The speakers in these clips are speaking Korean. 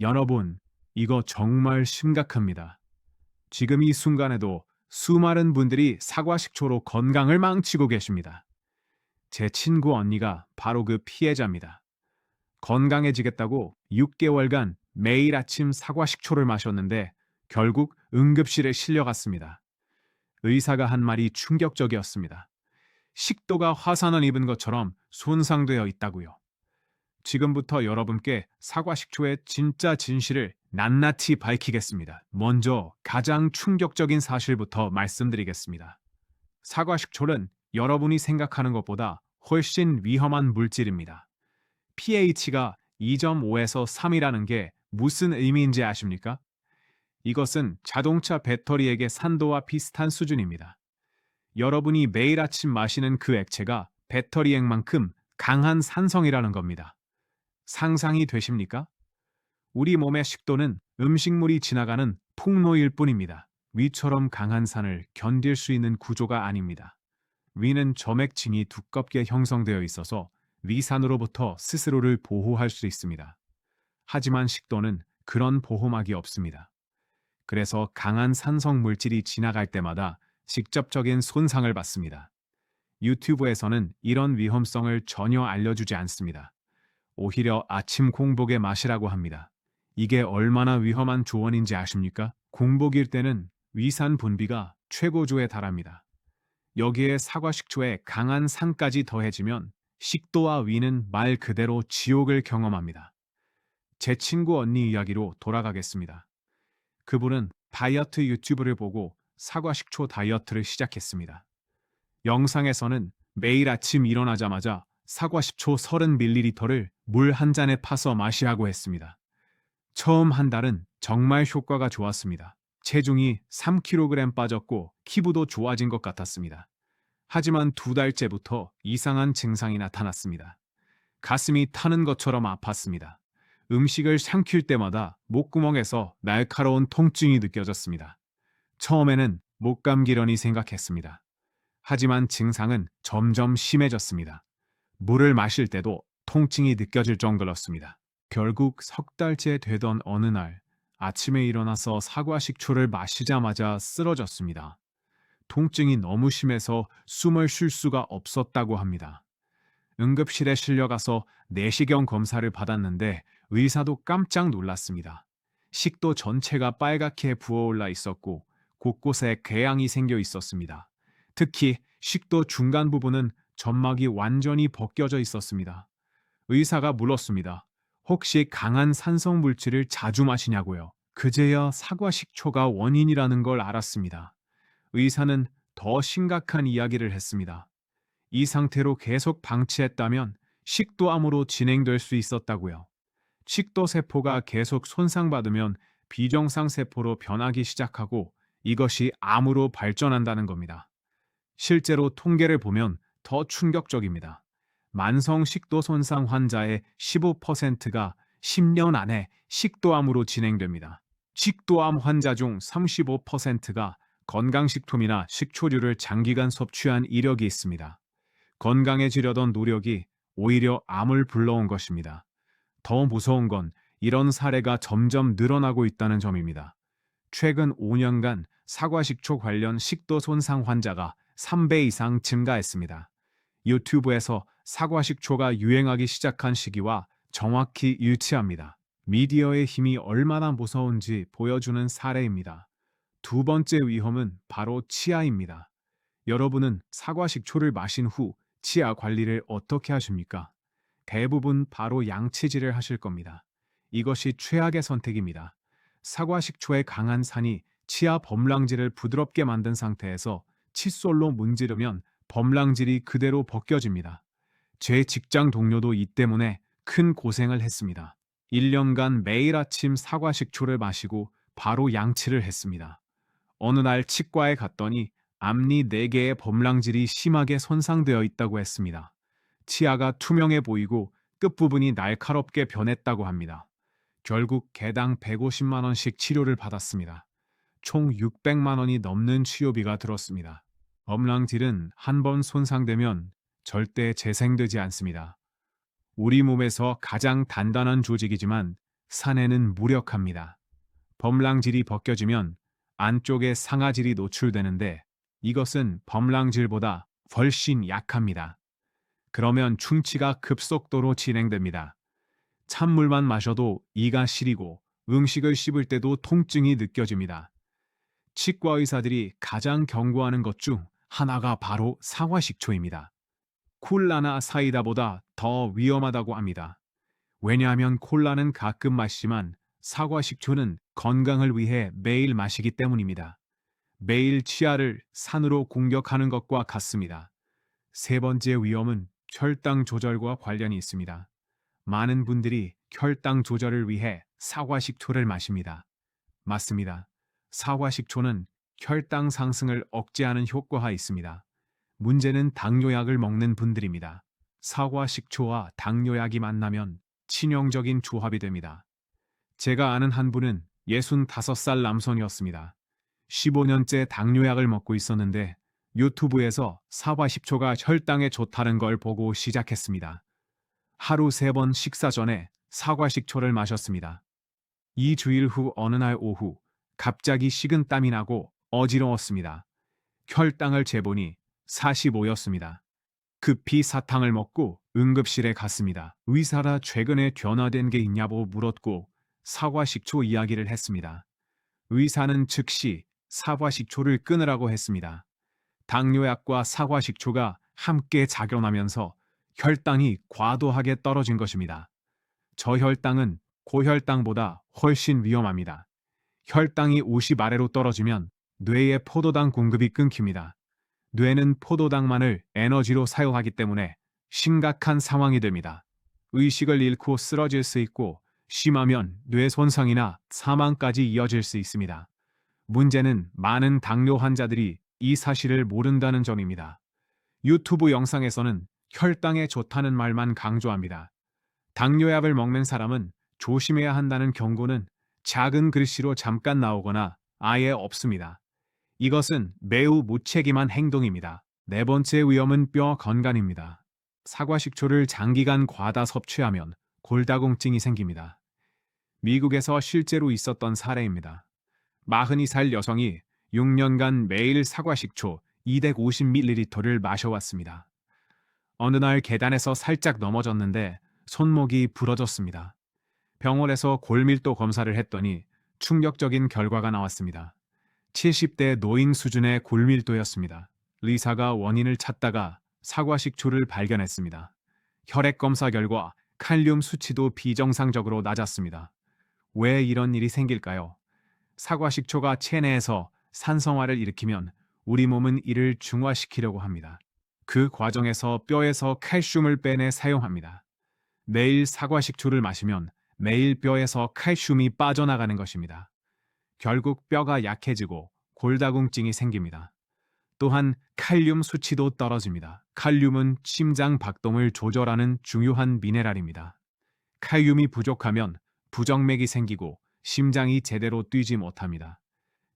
여러분, 이거 정말 심각합니다. 지금 이 순간에도 수많은 분들이 사과 식초로 건강을 망치고 계십니다. 제 친구 언니가 바로 그 피해자입니다. 건강해지겠다고 6개월간 매일 아침 사과 식초를 마셨는데 결국 응급실에 실려갔습니다. 의사가 한 말이 충격적이었습니다. 식도가 화산을 입은 것처럼 손상되어 있다고요. 지금부터 여러분께 사과 식초의 진짜 진실을 낱낱이 밝히겠습니다. 먼저 가장 충격적인 사실부터 말씀드리겠습니다. 사과 식초는 여러분이 생각하는 것보다 훨씬 위험한 물질입니다. pH가 2.5에서 3이라는 게 무슨 의미인지 아십니까? 이것은 자동차 배터리액의 산도와 비슷한 수준입니다. 여러분이 매일 아침 마시는 그 액체가 배터리 액만큼 강한 산성이라는 겁니다. 상상이 되십니까? 우리 몸의 식도는 음식물이 지나가는 통로일 뿐입니다. 위처럼 강한 산을 견딜 수 있는 구조가 아닙니다. 위는 점액층이 두껍게 형성되어 있어서 위산으로부터 스스로를 보호할 수 있습니다. 하지만 식도는 그런 보호막이 없습니다. 그래서 강한 산성 물질이 지나갈 때마다 직접적인 손상을 받습니다. 유튜브에서는 이런 위험성을 전혀 알려주지 않습니다. 오히려 아침 공복에 마시라고 합니다. 이게 얼마나 위험한 조언인지 아십니까? 공복일 때는 위산 분비가 최고조에 달합니다. 여기에 사과 식초에 강한 산까지 더해지면 식도와 위는 말 그대로 지옥을 경험합니다. 제 친구 언니 이야기로 돌아가겠습니다. 그분은 다이어트 유튜브를 보고 사과 식초 다이어트를 시작했습니다. 영상에서는 매일 아침 일어나자마자 사과 식초 30ml를 물 한 잔에 파서 마시라고 했습니다. 처음 한 달은 정말 효과가 좋았습니다. 체중이 3kg 빠졌고 피부도 좋아진 것 같았습니다. 하지만 두 달째부터 이상한 증상이 나타났습니다. 가슴이 타는 것처럼 아팠습니다. 음식을 삼킬 때마다 목구멍에서 날카로운 통증이 느껴졌습니다. 처음에는 목감기려니 생각했습니다. 하지만 증상은 점점 심해졌습니다. 물을 마실 때도 통증이 느껴질 정도였습니다. 결국 석 달째 되던 어느 날 아침에 일어나서 사과 식초를 마시자마자 쓰러졌습니다. 통증이 너무 심해서 숨을 쉴 수가 없었다고 합니다. 응급실에 실려가서 내시경 검사를 받았는데 의사도 깜짝 놀랐습니다. 식도 전체가 빨갛게 부어올라 있었고 곳곳에 궤양이 생겨 있었습니다. 특히 식도 중간 부분은 점막이 완전히 벗겨져 있었습니다. 의사가 물었습니다. 혹시 강한 산성 물질을 자주 마시냐고요. 그제야 사과 식초가 원인이라는 걸 알았습니다. 의사는 더 심각한 이야기를 했습니다. 이 상태로 계속 방치했다면 식도암으로 진행될 수 있었다고요. 식도 세포가 계속 손상받으면 비정상 세포로 변하기 시작하고 이것이 암으로 발전한다는 겁니다. 실제로 통계를 보면 더 충격적입니다. 만성 식도 손상 환자의 15%가 10년 안에 식도암으로 진행됩니다. 식도암 환자 중 35%가 건강식품이나 식초류를 장기간 섭취한 이력이 있습니다. 건강해지려던 노력이 오히려 암을 불러온 것입니다. 더 무서운 건 이런 사례가 점점 늘어나고 있다는 점입니다. 최근 5년간 사과식초 관련 식도 손상 환자가 3배 이상 증가했습니다. 유튜브에서 사과식초가 유행하기 시작한 시기와 정확히 일치합니다. 미디어의 힘이 얼마나 무서운지 보여주는 사례입니다. 두 번째 위험은 바로 치아입니다. 여러분은 사과식초를 마신 후 치아 관리를 어떻게 하십니까? 대부분 바로 양치질을 하실 겁니다. 이것이 최악의 선택입니다. 사과식초의 강한 산이 치아 범랑질을 부드럽게 만든 상태에서 칫솔로 문지르면 범랑질이 그대로 벗겨집니다. 제 직장 동료도 이 때문에 큰 고생을 했습니다. 1년간 매일 아침 사과 식초를 마시고 바로 양치를 했습니다. 어느 날 치과에 갔더니 앞니 4개의 범랑질이 심하게 손상되어 있다고 했습니다. 치아가 투명해 보이고 끝부분이 날카롭게 변했다고 합니다. 결국 개당 150만 원씩 치료를 받았습니다. 총 600만 원이 넘는 치료비가 들었습니다. 범랑질은 한 번 손상되면 절대 재생되지 않습니다. 우리 몸에서 가장 단단한 조직이지만 사내는 무력합니다. 범랑질이 벗겨지면 안쪽에 상아질이 노출되는데 이것은 범랑질보다 훨씬 약합니다. 그러면 충치가 급속도로 진행됩니다. 찬물만 마셔도 이가 시리고 음식을 씹을 때도 통증이 느껴집니다. 치과 의사들이 가장 경고하는 것 중 하나가 바로 사과 식초입니다. 콜라나 사이다보다 더 위험하다고 합니다. 왜냐하면 콜라는 가끔 마시지만 사과 식초는 건강을 위해 매일 마시기 때문입니다. 매일 치아를 산으로 공격하는 것과 같습니다. 세 번째 위험은 혈당 조절과 관련이 있습니다. 많은 분들이 혈당 조절을 위해 사과 식초를 마십니다. 맞습니다. 사과 식초는 혈당 상승을 억제하는 효과가 있습니다. 문제는 당뇨약을 먹는 분들입니다. 사과 식초와 당뇨약이 만나면 치명적인 조합이 됩니다. 제가 아는 한 분은 65살 남성이었습니다. 15년째 당뇨약을 먹고 있었는데 유튜브에서 사과 식초가 혈당에 좋다는 걸 보고 시작했습니다. 하루 세 번 식사 전에 사과 식초를 마셨습니다. 이 주일 후 어느 날 오후 갑자기 식은 땀이 나고 어지러웠습니다. 혈당을 재보니 45였습니다. 급히 사탕을 먹고 응급실에 갔습니다. 의사라 최근에 변화된 게 있냐고 물었고 사과 식초 이야기를 했습니다. 의사는 즉시 사과 식초를 끊으라고 했습니다. 당뇨약과 사과 식초가 함께 작용하면서 혈당이 과도하게 떨어진 것입니다. 저혈당은 고혈당보다 훨씬 위험합니다. 혈당이 50 아래로 떨어지면 뇌의 포도당 공급이 끊깁니다. 뇌는 포도당만을 에너지로 사용하기 때문에 심각한 상황이 됩니다. 의식을 잃고 쓰러질 수 있고 심하면 뇌 손상이나 사망까지 이어질 수 있습니다. 문제는 많은 당뇨 환자들이 이 사실을 모른다는 점입니다. 유튜브 영상에서는 혈당에 좋다는 말만 강조합니다. 당뇨약을 먹는 사람은 조심해야 한다는 경고는 작은 글씨로 잠깐 나오거나 아예 없습니다. 이것은 매우 무책임한 행동입니다. 네 번째 위험은 뼈 건강입니다. 사과 식초를 장기간 과다 섭취하면 골다공증이 생깁니다. 미국에서 실제로 있었던 사례입니다. 42살 여성이 6년간 매일 사과 식초 250ml를 마셔왔습니다. 어느 날 계단에서 살짝 넘어졌는데 손목이 부러졌습니다. 병원에서 골밀도 검사를 했더니 충격적인 결과가 나왔습니다. 70대 노인 수준의 골밀도였습니다. 리사가 원인을 찾다가 사과식초를 발견했습니다. 혈액 검사 결과 칼륨 수치도 비정상적으로 낮았습니다. 왜 이런 일이 생길까요? 사과식초가 체내에서 산성화를 일으키면 우리 몸은 이를 중화시키려고 합니다. 그 과정에서 뼈에서 칼슘을 빼내 사용합니다. 매일 사과식초를 마시면 매일 뼈에서 칼슘이 빠져나가는 것입니다. 결국 뼈가 약해지고 골다공증이 생깁니다. 또한 칼륨 수치도 떨어집니다. 칼륨은 심장 박동을 조절하는 중요한 미네랄입니다. 칼륨이 부족하면 부정맥이 생기고 심장이 제대로 뛰지 못합니다.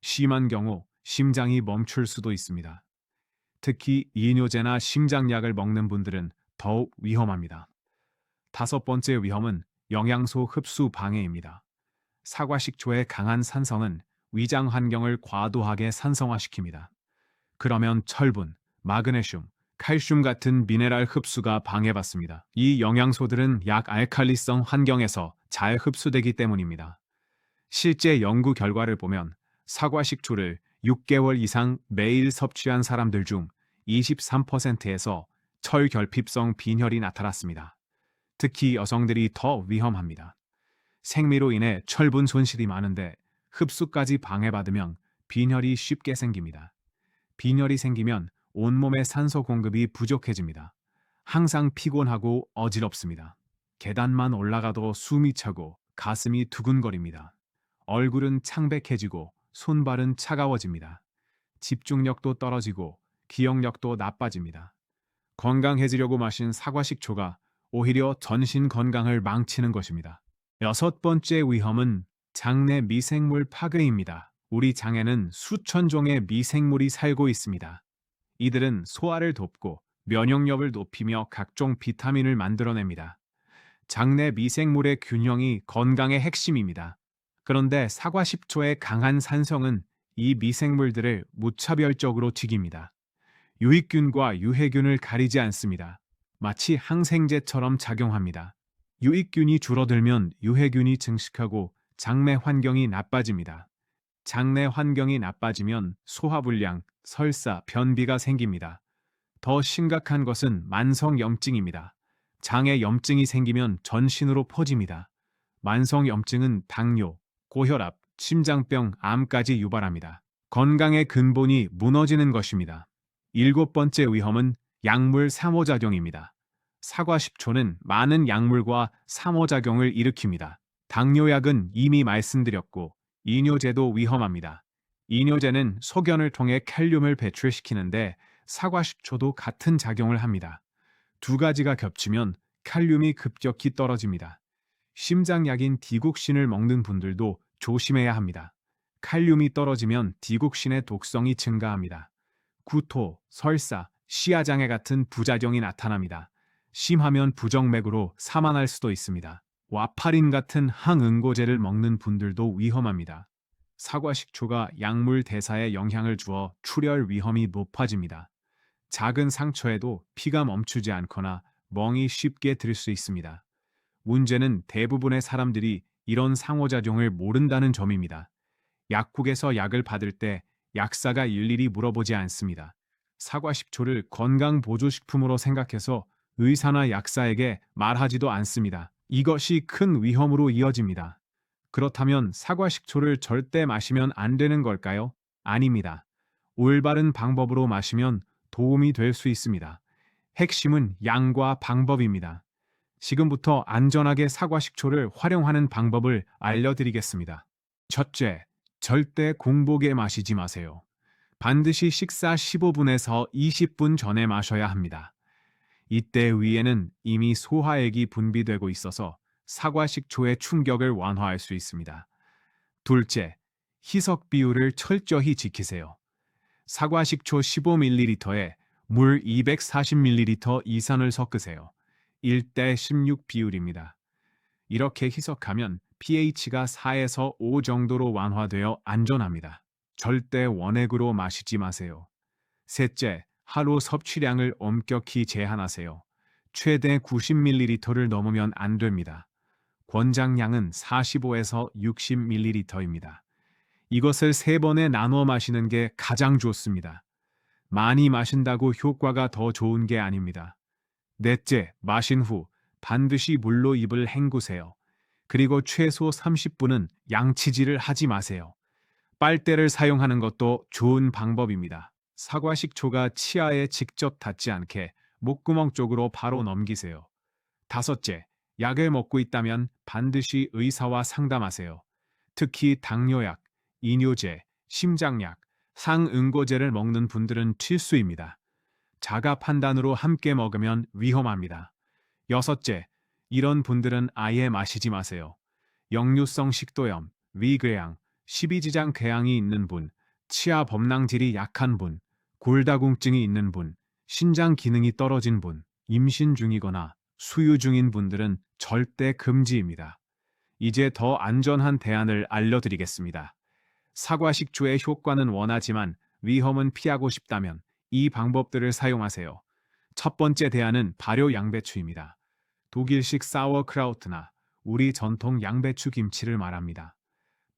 심한 경우 심장이 멈출 수도 있습니다. 특히 이뇨제나 심장약을 먹는 분들은 더욱 위험합니다. 다섯 번째 위험은 영양소 흡수 방해입니다. 사과식초의 강한 산성은 위장 환경을 과도하게 산성화시킵니다. 그러면 철분, 마그네슘, 칼슘 같은 미네랄 흡수가 방해받습니다. 이 영양소들은 약 알칼리성 환경에서 잘 흡수되기 때문입니다. 실제 연구 결과를 보면 사과식초를 6개월 이상 매일 섭취한 사람들 중 23%에서 철결핍성 빈혈이 나타났습니다. 특히 여성들이 더 위험합니다. 생미로 인해 철분 손실이 많은데 흡수까지 방해받으면 빈혈이 쉽게 생깁니다. 빈혈이 생기면 온몸의 산소 공급이 부족해집니다. 항상 피곤하고 어지럽습니다. 계단만 올라가도 숨이 차고 가슴이 두근거립니다. 얼굴은 창백해지고 손발은 차가워집니다. 집중력도 떨어지고 기억력도 나빠집니다. 건강해지려고 마신 사과식초가 오히려 전신 건강을 망치는 것입니다. 여섯 번째 위험은 장내 미생물 파괴입니다. 우리 장에는 수천 종의 미생물이 살고 있습니다. 이들은 소화를 돕고 면역력을 높이며 각종 비타민을 만들어냅니다. 장내 미생물의 균형이 건강의 핵심입니다. 그런데 사과 10초의 강한 산성은 이 미생물들을 무차별적으로 죽입니다. 유익균과 유해균을 가리지 않습니다. 마치 항생제처럼 작용합니다. 유익균이 줄어들면 유해균이 증식하고 장내 환경이 나빠집니다. 장내 환경이 나빠지면 소화불량, 설사, 변비가 생깁니다. 더 심각한 것은 만성염증입니다. 장에 염증이 생기면 전신으로 퍼집니다. 만성염증은 당뇨, 고혈압, 심장병, 암까지 유발합니다. 건강의 근본이 무너지는 것입니다. 일곱 번째 위험은 약물 상호작용입니다. 사과 10초는 많은 약물과 상호작용을 일으킵니다. 당뇨약은 이미 말씀드렸고 이뇨제도 위험합니다. 이뇨제는 소견을 통해 칼륨을 배출시키는데 사과 10초도 같은 작용을 합니다. 두 가지가 겹치면 칼륨이 급격히 떨어집니다. 심장약인 디국신을 먹는 분들도 조심해야 합니다. 칼륨이 떨어지면 디국신의 독성이 증가합니다. 구토, 설사, 시야장애 같은 부작용이 나타납니다. 심하면 부정맥으로 사망할 수도 있습니다. 와파린 같은 항응고제를 먹는 분들도 위험합니다. 사과 식초가 약물 대사에 영향을 주어 출혈 위험이 높아집니다. 작은 상처에도 피가 멈추지 않거나 멍이 쉽게 들 수 있습니다. 문제는 대부분의 사람들이 이런 상호작용을 모른다는 점입니다. 약국에서 약을 받을 때 약사가 일일이 물어보지 않습니다. 사과 10초를 건강 보조식품으로 생각해서 의사나 약사에게 말하지도 않습니다. 이것이 큰 위험으로 이어집니다. 그렇다면 사과 식초를 절대 마시면 안 되는 걸까요? 아닙니다. 올바른 방법으로 마시면 도움이 될 수 있습니다. 핵심은 양과 방법입니다. 지금부터 안전하게 사과 식초를 활용하는 방법을 알려드리겠습니다. 첫째, 절대 공복에 마시지 마세요. 반드시 식사 15분에서 20분 전에 마셔야 합니다. 이때 위에는 이미 소화액이 분비되고 있어서 사과 식초의 충격을 완화할 수 있습니다. 둘째, 희석 비율을 철저히 지키세요. 사과 식초 15ml에 물 240ml 이산을 섞으세요. 1대 16 비율입니다. 이렇게 희석하면 pH가 4에서 5 정도로 완화되어 안전합니다. 절대 원액으로 마시지 마세요. 셋째, 하루 섭취량을 엄격히 제한하세요. 최대 90ml를 넘으면 안 됩니다. 권장량은 45에서 60ml입니다. 이것을 세 번에 나눠 마시는 게 가장 좋습니다. 많이 마신다고 효과가 더 좋은 게 아닙니다. 넷째, 마신 후 반드시 물로 입을 헹구세요. 그리고 최소 30분은 양치질을 하지 마세요. 빨대를 사용하는 것도 좋은 방법입니다. 사과 식초가 치아에 직접 닿지 않게 목구멍 쪽으로 바로 넘기세요. 다섯째, 약을 먹고 있다면 반드시 의사와 상담하세요. 특히 당뇨약, 이뇨제, 심장약, 상응고제를 먹는 분들은 필수입니다. 자가 판단으로 함께 먹으면 위험합니다. 여섯째, 이런 분들은 아예 마시지 마세요. 역류성 식도염, 위궤양, 십이지장 궤양이 있는 분, 치아 범낭질이 약한 분, 골다공증이 있는 분, 신장 기능이 떨어진 분, 임신 중이거나 수유 중인 분들은 절대 금지입니다. 이제 더 안전한 대안을 알려드리겠습니다. 사과 식초의 효과는 원하지만 위험은 피하고 싶다면 이 방법들을 사용하세요. 첫 번째 대안은 발효 양배추입니다. 독일식 사워크라우트나 우리 전통 양배추 김치를 말합니다.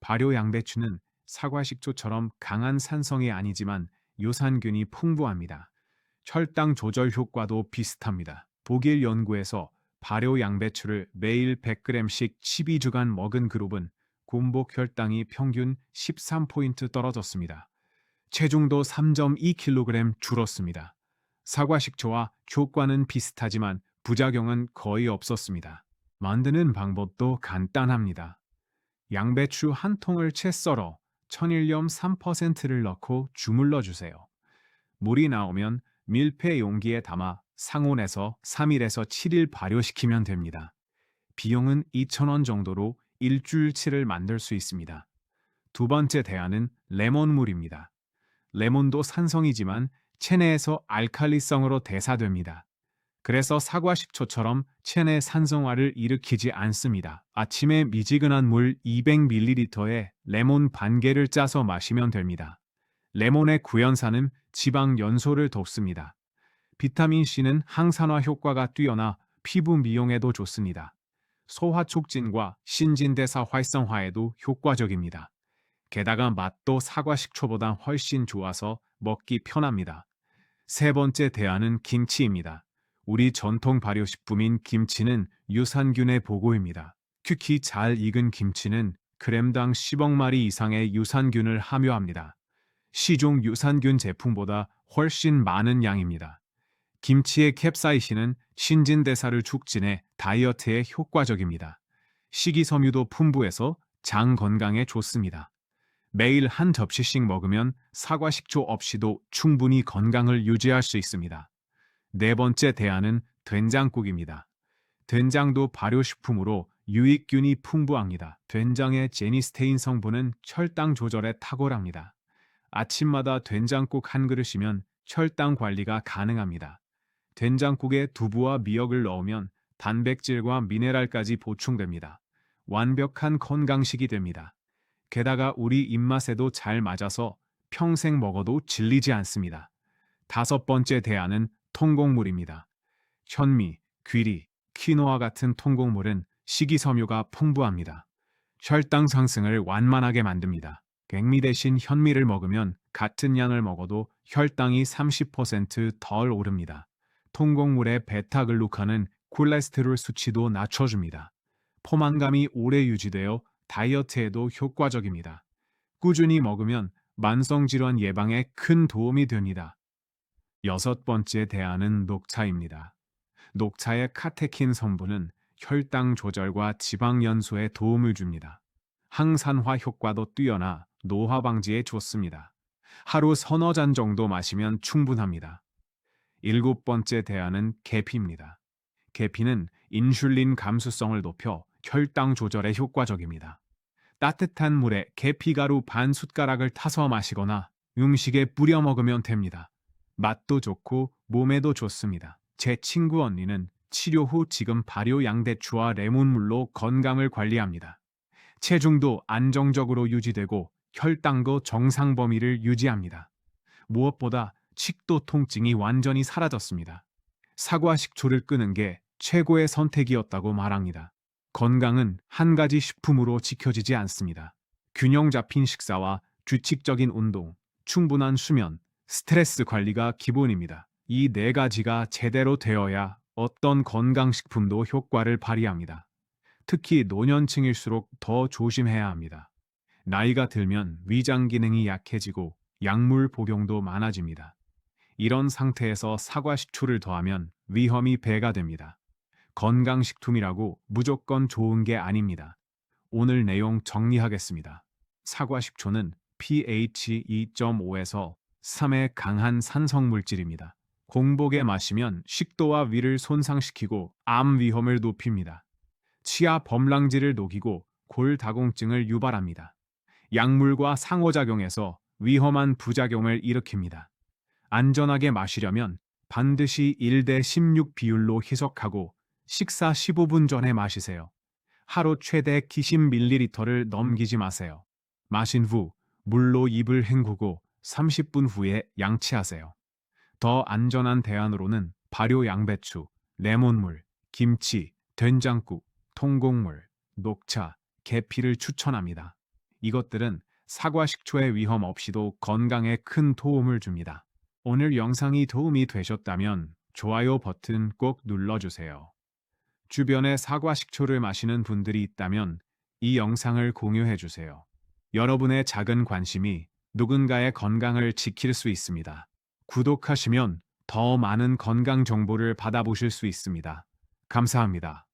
발효 양배추는 사과 식초처럼 강한 산성이 아니지만 유산균이 풍부합니다. 혈당 조절 효과도 비슷합니다. 독일 연구에서 발효 양배추를 매일 100g씩 12주간 먹은 그룹은 공복 혈당이 평균 13포인트 떨어졌습니다. 체중도 3.2kg 줄었습니다. 사과 식초와 효과는 비슷하지만 부작용은 거의 없었습니다. 만드는 방법도 간단합니다. 양배추 한 통을 채 썰어 천일염 3%를 넣고 주물러 주세요. 물이 나오면 밀폐 용기에 담아 상온에서 3일에서 7일 발효시키면 됩니다. 비용은 2,000원 정도로 일주일치를 만들 수 있습니다. 두 번째 대안은 레몬물입니다. 레몬도 산성이지만 체내에서 알칼리성으로 대사됩니다. 그래서 사과 식초처럼 체내 산성화를 일으키지 않습니다. 아침에 미지근한 물 200ml에 레몬 반 개를 짜서 마시면 됩니다. 레몬의 구연산은 지방 연소를 돕습니다. 비타민 C는 항산화 효과가 뛰어나 피부 미용에도 좋습니다. 소화 촉진과 신진대사 활성화에도 효과적입니다. 게다가 맛도 사과 식초보다 훨씬 좋아서 먹기 편합니다. 세 번째 대안은 김치입니다. 우리 전통 발효식품인 김치는 유산균의 보고입니다. 특히 잘 익은 김치는 그램당 10억 마리 이상의 유산균을 함유합니다. 시종 유산균 제품보다 훨씬 많은 양입니다. 김치의 캡사이신은 신진대사를 촉진해 다이어트에 효과적입니다. 식이섬유도 풍부해서 장 건강에 좋습니다. 매일 한 접시씩 먹으면 사과 식초 없이도 충분히 건강을 유지할 수 있습니다. 네 번째 대안은 된장국입니다. 된장도 발효식품으로 유익균이 풍부합니다. 된장의 제니스테인 성분은 혈당 조절에 탁월합니다. 아침마다 된장국 한 그릇이면 혈당 관리가 가능합니다. 된장국에 두부와 미역을 넣으면 단백질과 미네랄까지 보충됩니다. 완벽한 건강식이 됩니다. 게다가 우리 입맛에도 잘 맞아서 평생 먹어도 질리지 않습니다. 다섯 번째 대안은 통곡물입니다. 현미, 귀리, 키노아 같은 통곡물은 식이섬유가 풍부합니다. 혈당 상승을 완만하게 만듭니다. 백미 대신 현미를 먹으면 같은 양을 먹어도 혈당이 30%덜 오릅니다. 통곡물의 베타글루칸은 콜레스테롤 수치도 낮춰줍니다. 포만감이 오래 유지되어 다이어트에도 효과적입니다. 꾸준히 먹으면 만성질환 예방에 큰 도움이 됩니다. 여섯 번째 대안은 녹차입니다. 녹차의 카테킨 성분은 혈당 조절과 지방 연소에 도움을 줍니다. 항산화 효과도 뛰어나 노화 방지에 좋습니다. 하루 서너 잔 정도 마시면 충분합니다. 일곱 번째 대안은 계피입니다. 계피는 인슐린 감수성을 높여 혈당 조절에 효과적입니다. 따뜻한 물에 계피가루 반 숟가락을 타서 마시거나 음식에 뿌려 먹으면 됩니다. 맛도 좋고 몸에도 좋습니다. 제 친구 언니는 치료 후 지금 발효 양대추와 레몬물로 건강을 관리합니다. 체중도 안정적으로 유지되고 혈당도 정상 범위를 유지합니다. 무엇보다 식도 통증이 완전히 사라졌습니다. 사과 식초를 끄는 게 최고의 선택이었다고 말합니다. 건강은 한 가지 식품으로 지켜지지 않습니다. 균형 잡힌 식사와 규칙적인 운동, 충분한 수면, 스트레스 관리가 기본입니다. 이 네 가지가 제대로 되어야 어떤 건강식품도 효과를 발휘합니다. 특히 노년층일수록 더 조심해야 합니다. 나이가 들면 위장 기능이 약해지고 약물 복용도 많아집니다. 이런 상태에서 사과 식초를 더하면 위험이 배가 됩니다. 건강식품이라고 무조건 좋은 게 아닙니다. 오늘 내용 정리하겠습니다. 사과 식초는 pH 2.5에서 3의 강한 산성 물질입니다. 공복에 마시면 식도와 위를 손상시키고 암 위험을 높입니다. 치아 범랑질을 녹이고 골다공증을 유발합니다. 약물과 상호작용해서 위험한 부작용을 일으킵니다. 안전하게 마시려면 반드시 1대 16 비율로 희석하고 식사 15분 전에 마시세요. 하루 최대 90ml를 넘기지 마세요. 마신 후 물로 입을 헹구고 30분 후에 양치하세요. 더 안전한 대안으로는 발효 양배추, 레몬물, 김치, 된장국, 통곡물, 녹차, 계피를 추천합니다. 이것들은 사과 식초의 위험 없이도 건강에 큰 도움을 줍니다. 오늘 영상이 도움이 되셨다면 좋아요 버튼 꼭 눌러주세요. 주변에 사과 식초를 마시는 분들이 있다면 이 영상을 공유해 주세요. 여러분의 작은 관심이 누군가의 건강을 지킬 수 있습니다. 구독하시면 더 많은 건강 정보를 받아보실 수 있습니다. 감사합니다.